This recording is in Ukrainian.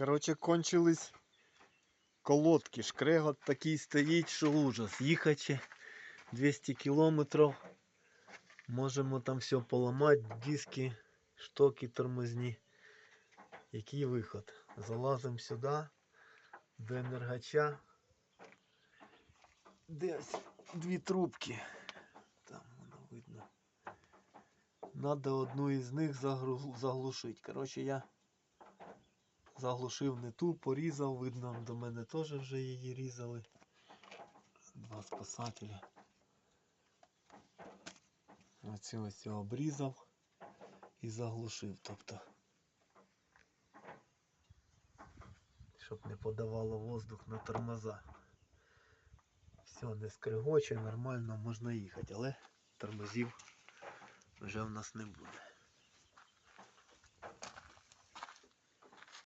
Коротше, кончились колодки. Шкрегот такий стоїть, що ужас. Їхачи 200 кілометрів. Можемо там все поламати, диски, штоки тормозні. Який виход? Залазимо сюди, до енергача. Десь дві трубки. Там воно видно. Надо одну із них заглушити. Коротше, я заглушив не ту, порізав, видно, до мене теж вже її різали. Два спасателя. Оці ось його обрізав і заглушив. Тобто, щоб не подавало воздух на тормоза. Все, не скригоче, нормально можна їхати, але тормозів вже в нас не буде.